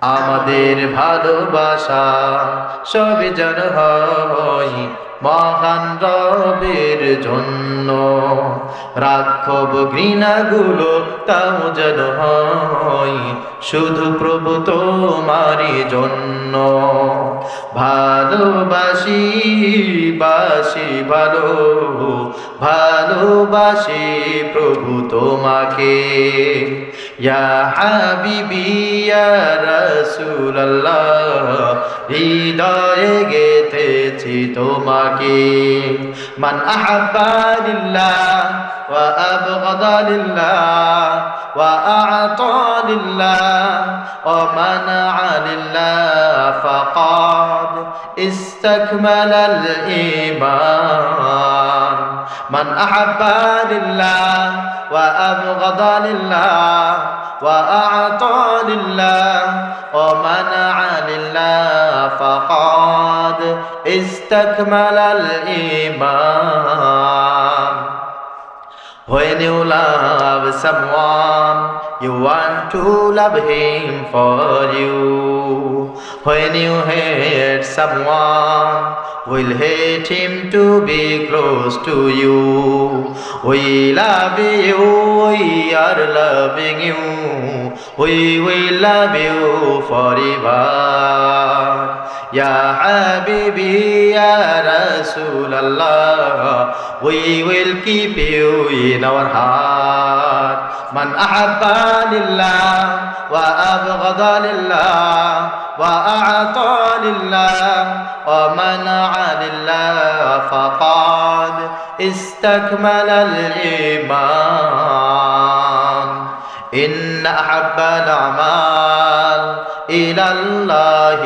আমাদের ভালোবাসা সবে যেন হয় মহান রবের জন্য। রাখব ঘৃণাগুলো তাও যেন হয় শুধু প্রভু তোমারই জন্য। ভালোবাসি বাসি ভালো, ভালোবাসি প্রভু তোমাকে। ইয়া হৃদয়ে গেথেছি তোমাকে। মান আহাব্বা লিল্লাহ, ওয়া আবগাদা লিল্লাহ, ওয়া استكمل الإيمان. من أحب لله وأبغض لله وأعطى لله ومنع لله فقد استكمل الإيمان. When you love someone, you want to love him for you. When you hate someone, will hate him to be close to you. We love you, we are loving you. We will love you forever. يا حبيبي يا رسول الله. وي ويل كيب يو ان من أحب لله وأبغض لله وأعطى لله ومنع لله فقد استكمل الإيمان. إن أحب الأعمال إلى الله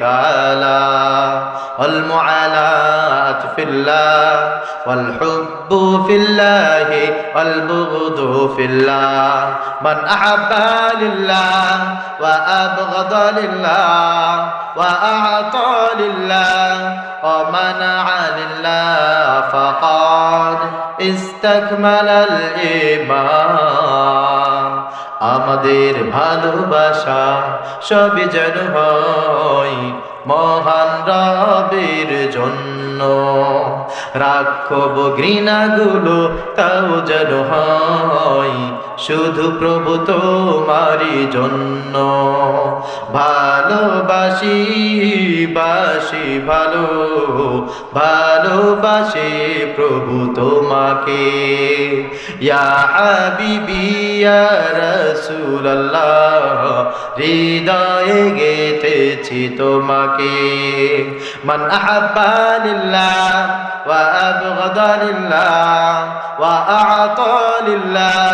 تعالى. والمعاناة في الله والحب في الله والبغض في الله. من أحب لله وأبغض لله وأعطى لله. ومنع لله فقد استكمل الإيمان. আমাদের ভালোবাসা সবই যেন হয় মহান রাবের জন্য। রাখব ঘৃণাগুলো, তাও যেন হয় শুধু প্রভু তোমারই জন্য। ভালোবাসি বাসি ভালো, ভালোবাসি প্রভু তোমাকে। ইয়া হৃদয়ে গেতেছি তোমাকে। মান আহাব্বা লিল্লাহ, ওয়া আবগাদা লিল্লাহ, ওয়া আ'তা লিল্লাহ,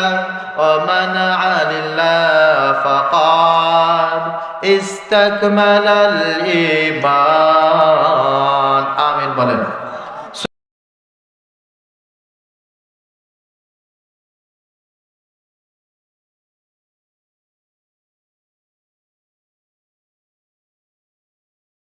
ওয়া মানা'a লিল্লাহ ফাকাদ ইস্তাকমালাল ইমান আমিন বলেন।